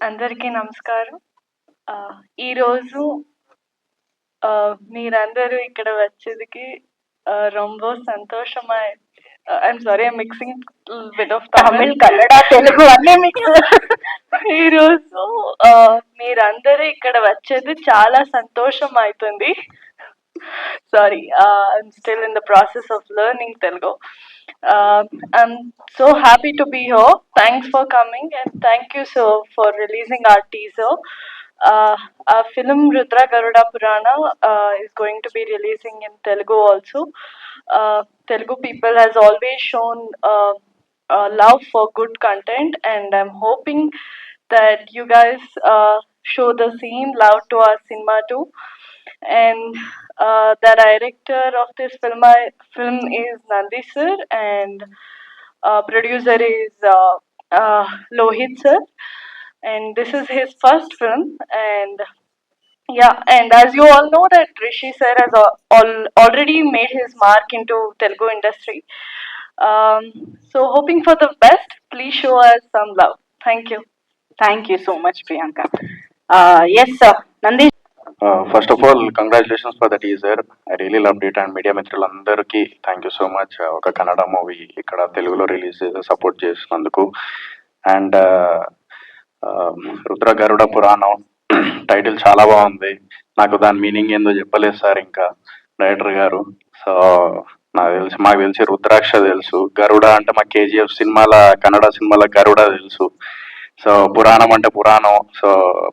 అందరికీ నమస్కారం. ఈరోజు మీరందరూ ఇక్కడ వచ్చేదికి రొంబ సంతోషమై I'm sorry I mixing bit of Tamil Kannada Telugu అన్ని మిక్స్ ఈరోజు మీరందరూ ఇక్కడ వచ్చేది చాలా సంతోషం అవుతుంది sorry I'm still in the process of learning Telugu. Uh, I'm so happy to be here. Thanks for coming and thank you, so for releasing our teaser. Uh, our film Rudra Garuda Purana uh, is going to be releasing in Telugu also. Uh, Telugu people has always shown uh, uh, love for good content and I'm hoping that you guys uh, show the same love to our cinema too and uh, the director of this film, I, film is Nandi sir and uh, producer is uh, uh, Lohit sir. And this is his first film and yeah and as you all know that Rishi sir has all, already made his mark into Telugu industry. Um, so hoping for the best. Please show us some love. Thank you. Thank you so much Priyanka. Uh, yes sir. Nandi first of all congratulations for the teaser I really love it and media మిత్రులందరికీ thank you so much ఒక Kannada movie ఇక్కడ తెలుగులో release support చేసినందుకు. And uh, um, Rudra Garuda Puranam title చాలా బాగుంది. నాకు దాని meaning ఏందో చెప్పలేదు సార్ ఇంకా డైరెక్టర్ గారు. సో నాకు తెలిసి మాకు తెలిసి రుద్రాక్ష తెలుసు. గరుడ అంటే మా కేజీఎఫ్ సినిమాల కన్నడ సినిమాల గరుడ తెలుసు. సో పురాణం అంటే పురాణం. సో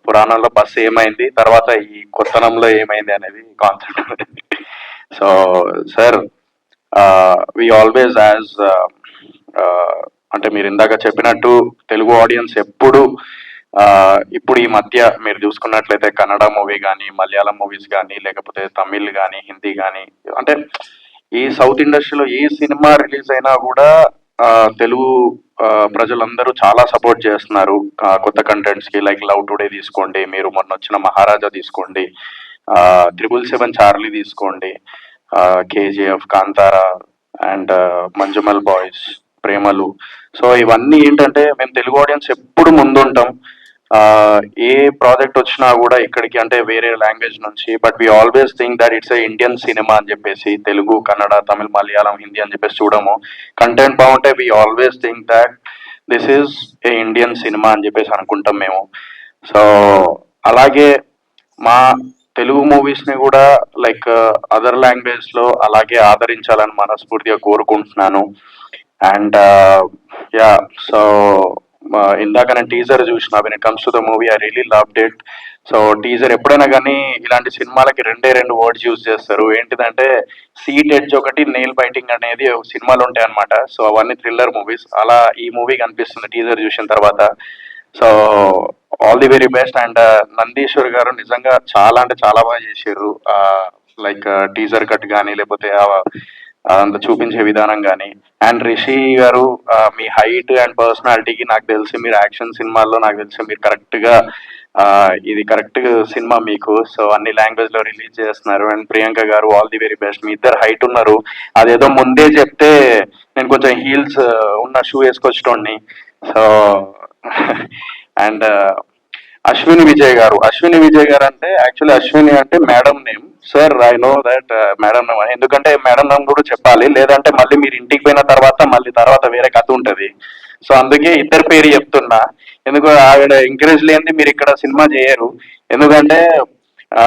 పురాణంలో బస్సు ఏమైంది? తర్వాత ఈ కొత్తనంలో ఏమైంది అనేది concept so sir we always as అంటే మీరు ఇందాక చెప్పినట్టు తెలుగు ఆడియన్స్ ఎప్పుడు ఇప్పుడు ఈ మధ్య మీరు చూసుకున్నట్లయితే కన్నడ మూవీ కానీ మలయాళం మూవీస్ కానీ లేకపోతే తమిళ్ కానీ హిందీ కానీ అంటే ఈ సౌత్ ఇండస్ట్రీలో ఏ సినిమా రిలీజ్ అయినా కూడా తెలుగు ప్రజలందరూ చాలా సపోర్ట్ చేస్తున్నారు. కొత్త కంటెంట్స్కి లైక్ లవ్ టుడే తీసుకోండి మీరు మొన్న వచ్చిన మహారాజా తీసుకోండి త్రిబుల్ సెవెన్ చార్లీ తీసుకోండి KGF Kantara and Manjummel Boys Premalu. So ఇవన్నీ ఏంటంటే మేము తెలుగు ఆడియన్స్ ఎప్పుడు ముందుంటాం. ఏ ప్రాజెక్ట్ వచ్చినా కూడా ఇక్కడికి అంటే వేరే లాంగ్వేజ్ నుంచి but we always think that it's a Indian cinema అని చెప్పేసి తెలుగు కన్నడ తమిళ్ మలయాళం హిందీ అని చెప్పేసి చూడము. కంటెంట్ బాగుంటే we always think that this is a Indian cinema అని చెప్పేసి అనుకుంటాం మేము. సో అలాగే మా తెలుగు మూవీస్ని కూడా లైక్ అదర్ లాంగ్వేజ్లో అలాగే ఆదరించాలని మనస్ఫూర్తిగా కోరుకుంటున్నాను. అండ్ యా సో ఇందాక నేను టీజర్ చూసిన when it comes to the movie I really love it so teaser ఎప్పుడైనా కానీ ఇలాంటి సినిమాలకి రెండే రెండు వర్డ్స్ యూజ్ చేస్తారు. ఏంటిదంటే సీట్ ఎడ్జ్ ఒకటి నెయిల్ బైటింగ్ అనేది ఒక సినిమాలు ఉంటాయి అనమాట సో అవన్నీ థ్రిల్లర్ మూవీస్ అలా ఈ మూవీ కనిపిస్తుంది టీజర్ చూసిన తర్వాత. So all the very best and Nandishwar garu నిజంగా చాలా అంటే చాలా బాగా చేసారు లైక్ టీజర్ కట్ కానీ లేకపోతే అదంతా చూపించే విధానం కానీ అండ్ రిషి గారు మీ హైట్ అండ్ పర్సనాలిటీకి నాకు తెలిసి మీరు యాక్షన్ సినిమాల్లో నాకు తెలిసి మీరు కరెక్ట్గా ఇది కరెక్ట్ సినిమా మీకు. సో అన్ని లాంగ్వేజ్లో రిలీజ్ చేస్తున్నారు. And Priyanka garu all the very best. మీ ఇద్దరు హైట్ ఉన్నారు. అదేదో ముందే చెప్తే నేను కొంచెం హీల్స్ ఉన్న shoe వేసుకొచ్చేటోడిని. So and Ashwini Vijay garu. Ashwini Vijay గారు అంటే యాక్చువల్లీ అశ్విని అంటే madam name sir I know that madam name ఎందుకంటే మేడం నేమ్ కూడా చెప్పాలి. లేదంటే మళ్ళీ మీరు ఇంటికి పోయిన తర్వాత మళ్ళీ తర్వాత వేరే కథ ఉంటది. సో అందుకే ఇద్దరు పేరు చెప్తున్నా. ఎందుకు ఆవిడ ఎంకరేజ్ లేనిది మీరు ఇక్కడ సినిమా చేయరు. ఎందుకంటే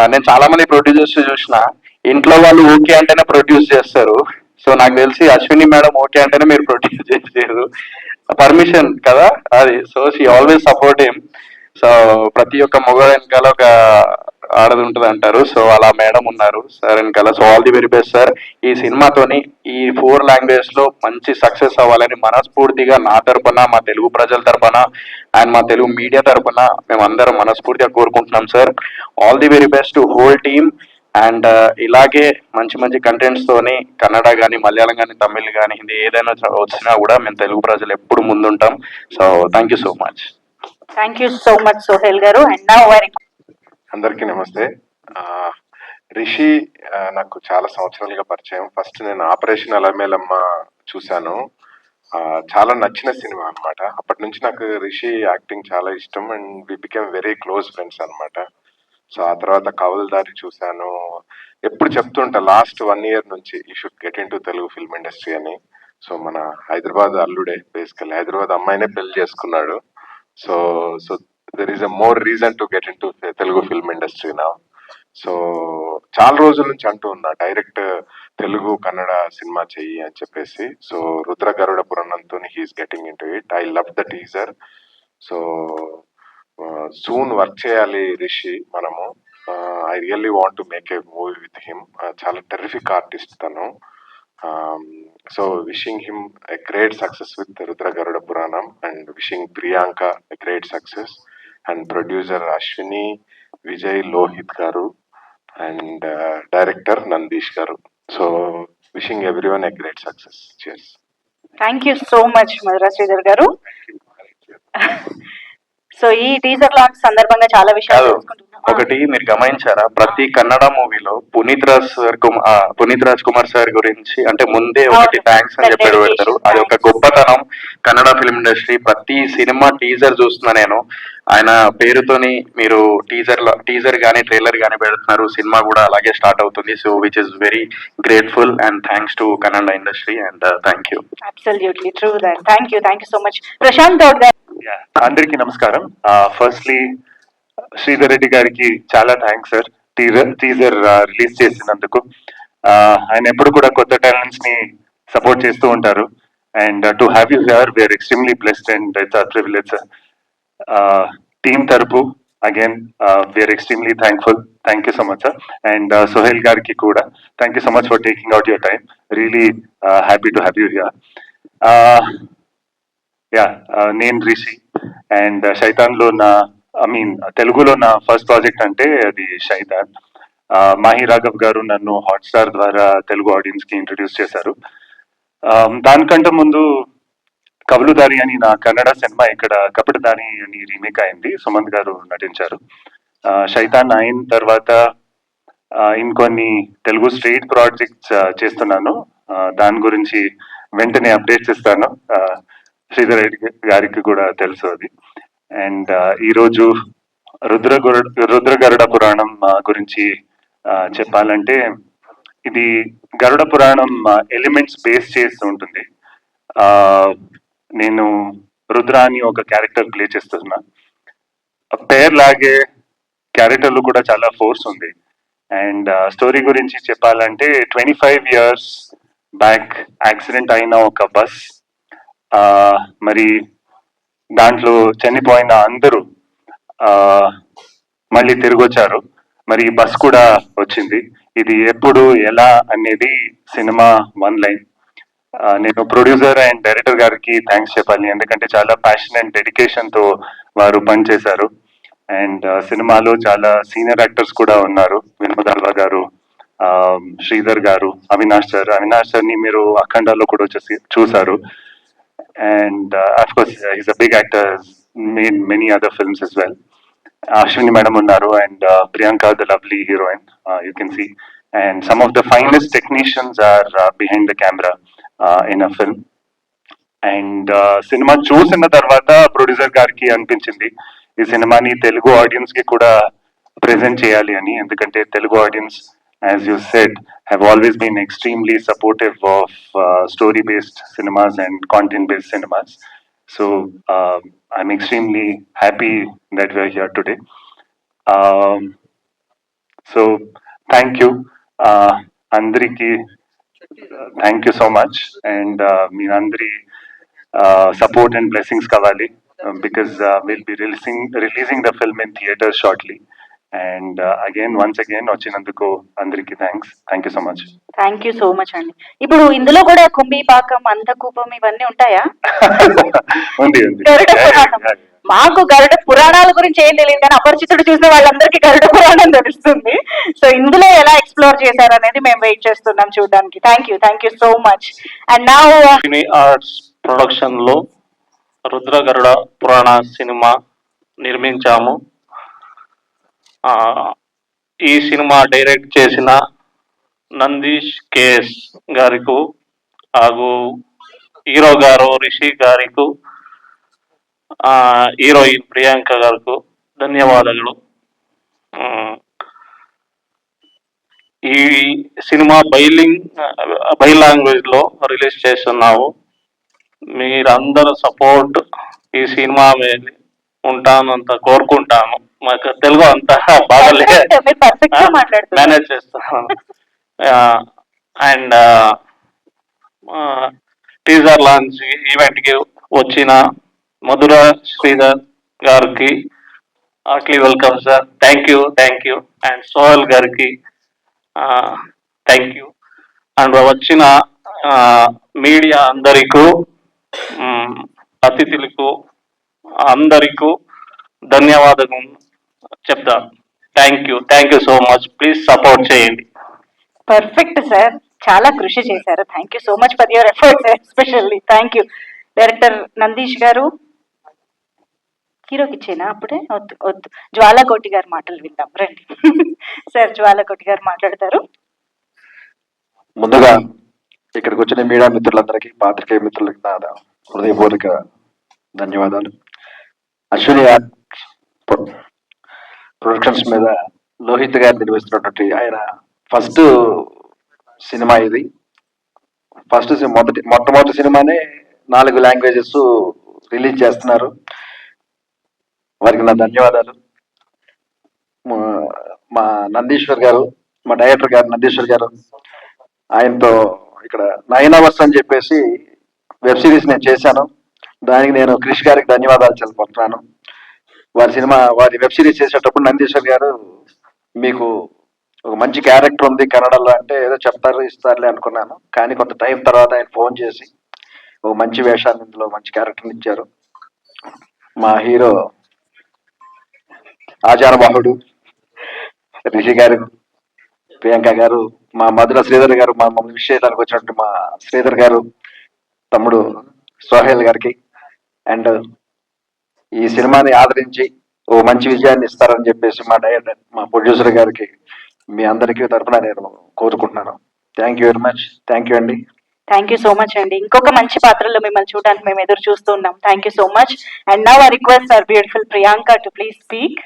నేను చాలా మంది ప్రొడ్యూసర్స్ చూసిన. ఇంట్లో వాళ్ళు ఓకే అంటేనే ప్రొడ్యూస్ చేస్తారు. సో నాకు తెలిసి అశ్విని మేడం ఓకే అంటేనే మీరు ప్రొడ్యూస్ చేసారు. పర్మిషన్ కదా? అది. సో షీ ఆల్వేస్ సపోర్ట్ ఏం సో ప్రతి ఒక్క మొగ వెనకాల ఒక ఆడది ఉంటుంది అంటారు. సో అలా మేడం ఉన్నారు సార్ వెనకాల. So all the very best sir. ఈ సినిమాతోని ఈ ఫోర్ లాంగ్వేజ్లో మంచి సక్సెస్ అవ్వాలని మనస్ఫూర్తిగా నా తరపున మా తెలుగు ప్రజల తరపున అండ్ మా తెలుగు మీడియా తరపున మేము అందరం మనస్ఫూర్తిగా కోరుకుంటున్నాం sir. All the very best to whole team and uh, ఇలాగే మంచి మంచి కంటెంట్స్ తోని కన్నడ కానీ మలయాళం కానీ తమిళ్ కానీ హిందీ ఏదైనా వచ్చినా కూడా మేము తెలుగు ప్రజలు ఎప్పుడు ముందుంటాం. So thank you so much thank you so much Sohel garu and నా వారి అందరికీ నమస్తే. రిషి నాకు చాలా సంవత్సరాలుగా పరిచయం. ఫస్ట్ నేను ఆపరేషన్ అలమేలమ్మ చూశాను. చాలా నచ్చిన సినిమా అన్నమాట. అప్పటి నుంచి నాకు రిషి యాక్టింగ్ చాలా ఇష్టం. And we became very close friends అన్నమాట. సో ఆ తర్వాత కవల్దారి చూశాను. ఎప్పుడు చెప్తుంటా లాస్ట్ వన్ ఇయర్ నుంచి he should get into Telugu film industry అని. సో మన హైదరాబాద్ అల్లుడే బేసికల్లీ హైదరాబాద్ అమ్మాయినే పెళ్ళి చేసుకున్నాడు. So so there is a more reason to get into Telugu film industry నా సో చాలా రోజుల నుంచి అంటూ ఉన్నా డైరెక్ట్ తెలుగు కన్నడ సినిమా చెయ్యి అని చెప్పేసి. So Rudra Garuda పురాణంతో he's getting into it I love the teaser so soon work చేయాలి రిషి మనము. I really want to make a movie with him చాలా టెరిఫిక్ ఆర్టిస్ట్ తను. So wishing him a great success with Rudra Garuda Puranam and wishing Priyanka a great success and producer Ashwini Vijay Lohit Garu and uh, director Nandish Garu. So wishing everyone a great success. Cheers. Thank you so much, Madhura Sridhar Garu. So ఈ teaser launch సందర్భంగా చాలా విషయాలు ఒకటి మీరు గమనించారా? ప్రతి కన్నడ మూవీలో Puneeth Raj Puneeth Raj Kumar sir గురించి అంటే ముందే ఒకటి. థ్యాంక్స్ అని చెప్పి Dedication, పెడతారు. అది ఒక గొప్పతనం కన్నడ ఫిల్మ్ ఇండస్ట్రీ ప్రతి సినిమా టీజర్ చూస్తున్నా నేను. ఆయన పేరుతోని మీరు టీజర్ టీజర్ గానీ ట్రైలర్ గానీ పెడుతున్నారు. సినిమా కూడా అలాగే స్టార్ట్ అవుతుంది. So which is very grateful and thanks to Kannada industry and thank you absolutely true that thank you thank you so much Prashanth Goud. అందరికి నమస్కారం. ఫస్ట్లీ శ్రీధర్ రెడ్డి గారికి చాలా thanks sir teaser teaser release చేసినందుకు. ఆయన ఎప్పుడు కూడా కొత్త టాలెంట్స్ని సపోర్ట్ చేస్తూ ఉంటారు. And to have you here we are extremely blessed and it's our privilege sir team తరపు again we are extremely thankful thank you so much sir and Suhel గారికి కూడా thank you so much for taking out your time really happy to have you here yeah నేను Rishi and శైతాన్లో నా I mean తెలుగులో నా first project అంటే అది శైతాన్ మాహి రాఘవ్ గారు నన్ను హాట్స్టార్ ద్వారా తెలుగు ఆడియన్స్కి ఇంట్రడ్యూస్ చేశారు. Um, దానికంటే ముందు కబలుదారి అని నా కన్నడ సినిమా ఇక్కడ కపటదారి అని రీమేక్ అయింది. సుమంత్ గారు నటించారు. Uh, శైతాన్ అయిన తర్వాత uh, ఇంకొన్ని తెలుగు స్ట్రీట్ ప్రాజెక్ట్స్ చేస్తున్నాను. Uh, దాని గురించి వెంటనే అప్డేట్స్ ఇస్తాను శ్రీధర్ రెడ్డి గారికి కూడా తెలుసు అది. అండ్ uh, ఈరోజు రుద్ర రుద్ర గరుడ పురాణం uh, గురించి uh, చెప్పాలంటే ఇది గరుడ పురాణం ఎలిమెంట్స్ బేస్ చేస్తూ ఉంటుంది. ఆ, నేను రుద్ర అని ఒక క్యారెక్టర్ ప్లే చేస్తున్నా. పేర్ లాగే క్యారెక్టర్లు కూడా చాలా ఫోర్స్ ఉంది. అండ్ స్టోరీ గురించి చెప్పాలంటే twenty five years back accident అయిన ఒక బస్ ఆ, మరి దాంట్లో చనిపోయిన అందరూ ఆ, మళ్ళీ తిరిగి వచ్చారు మరి బస్ కూడా వచ్చింది. ఇది ఎప్పుడు ఎలా అనేది సినిమా వన్ లైన్. నేను ప్రొడ్యూసర్ అండ్ డైరెక్టర్ గారికి థ్యాంక్స్ చెప్పాలి. ఎందుకంటే చాలా ప్యాషన్ అండ్ డెడికేషన్తో వారు పనిచేశారు. అండ్ సినిమాలో చాలా సీనియర్ యాక్టర్స్ కూడా ఉన్నారు. వినోద్ అల్వా గారు శ్రీధర్ గారు అవినాష్ సార్. అవినాష్ సార్ని మీరు అఖండాలో కూడా వచ్చేసి చూసారు and of course is a big actor made many other films as well Ashwini madam ఉన్నారు and Priyanka uh, you heroine see. And some and some finest technicians are uh, are behind the camera in a film and cinema చూసిన తర్వాత producer గారికి అనిపించింది ఈ సినిమాని తెలుగు ఆడియన్స్కి కూడా present చేయాలి అని. ఎందుకంటే Telugu audience as you said, have always been extremely supportive of uh, story based cinemas and content based cinemas. So uh, I'm extremely happy that we're here today. Um, so thank you, uh, Andriki. Thank you so much. And uh, Minandri, uh, support and blessings, Kavali, um, because uh, we'll be releasing, releasing the film in theaters shortly. And again once again వచ్చినందుకు అందరికీ thanks thank you so much thank you so much అండి ఇప్పుడు ఇందులో కూడా కుంభి పాకం అంతకూపం ఇవన్నీ ఉంటాయా? ఉంది ఉంది. గరుడ పురాణం. మాకు గరుడ పురాణాల గురించి ఏం తెలియదు కానీ అపరిచితుడు చూసిన వాళ్ళందరికీ గరుడ పురాణం తెలుస్తుంది. సో ఇందులో ఎలా ఎక్స్ప్లోర్ చేశారు అనేది మేము వెయిట్ చేస్తున్నాం చూడడానికి. Thank you thank you so much and నా ఆర్ట్స్ ప్రొడక్షన్లో రుద్ర గరుడ పురాణ సినిమా నిర్మించాము. ఈ సినిమా డైరెక్ట్ చేసిన నందీష్ కేఎస్ గారికు ಹಾಗೂ హీరో గారు రిషి గారికు హీరోయిన్ ప్రియాంక గారికి ధన్యవాదాలు ఈ సినిమా బైలింగ్ బై లాంగ్వేజ్లో రిలీజ్ చేస్తున్నాము మీరందరూ సపోర్ట్ ఈ సినిమా మీద ఉంటానంత కోరుకుంటాను. మాకు తెలుగు అంత బాగాలే. Perfect. మీరు పర్ఫెక్ట్గా మాట్లాడుతున్నారు. మేనేజ్ చేస్తున్నాను అండ్ టీజర్ లాంచ్ ఈవెంట్కి వచ్చిన మధుర శ్రీధర్ గారికి heartily welcome sir thank you thank you and Sohal గారికి థ్యాంక్ యూ అండ్ వచ్చిన మీడియా అందరికీ అతిథులకు అందరికీ ధన్యవాదాలు చెప్తాను thank you thank you so much please support చేయండి. పర్ఫెక్ట్ సార్ చాలా కృషి చేశారు. Thank you so much for your efforts especially thank you director Nandish garu హీరోకి ఇచ్చేనా అప్పుడే? వద్దు వద్దు. జ్వాలకోటి గారి మాటలు విందాం. రండి. సార్ జ్వాలకోటి గారు మాట్లాడతారు. ముందుగా ఇక్కడికి వచ్చిన మీడియా మిత్రులందరికీ పాత్రికేయ మిత్రులకి నా హృదయపూర్వక ధన్యవాదాలు. అశ్విని ప్రొడక్షన్స్ మీద లోహిత్ గారు నిర్వహిస్తున్నటువంటి ఆయన ఫస్ట్ సినిమా ఇది. ఫస్ట్ మొదటి మొట్టమొదటి సినిమానే నాలుగు లాంగ్వేజెస్ రిలీజ్ చేస్తున్నారు. వారికి నా ధన్యవాదాలు. మా- నందీశ్వర్ గారు మా డైరెక్టర్ గారు నందీశ్వర్ గారు ఆయనతో ఇక్కడ నైన్ అవర్స్ అని చెప్పేసి వెబ్ సిరీస్ నేను చేశాను. దానికి నేను క్రిష్ గారికి ధన్యవాదాలు తెలుపుకుంటున్నాను. వారి సినిమా వారి వెబ్ సిరీస్ చేసేటప్పుడు నందీశ్వర్ గారు మీకు ఒక మంచి క్యారెక్టర్ ఉంది కన్నడలో అంటే ఏదో చెప్తారు ఇస్తారులే అనుకున్నాను. కానీ కొంత టైం తర్వాత ఆయన ఫోన్ చేసి ఒక మంచి వేషాన్ని ఇందులో మంచి క్యారెక్టర్ ఇచ్చారు. మా హీరో ఆచారబాహుడు రిషి గారు ప్రియాంక గారు మా మధుర శ్రీధర్ గారు మా మమ్మల్ని విష్ వచ్చినట్టు మా శ్రీధర్ గారు తమ్ముడు సోహేల్ గారికి అండ్ ఈ సినిమాని ఆదరించి ఓ మంచి విజయాన్ని ఇస్తారని చెప్పేసి మా డైరెక్టర్ మా ప్రొడ్యూసర్ గారికి మీ అందరికీ తరఫున నేను కోరుకుంటున్నాను. Thank you very much thank you అండి. థ్యాంక్ యూ సో మచ్ అండి. ఇంకొక మంచి పాత్రలో మిమ్మల్ని చూడడానికి మేము ఎదురు చూస్తున్నాం thank you so much and now I request sir beautiful Priyanka to please speak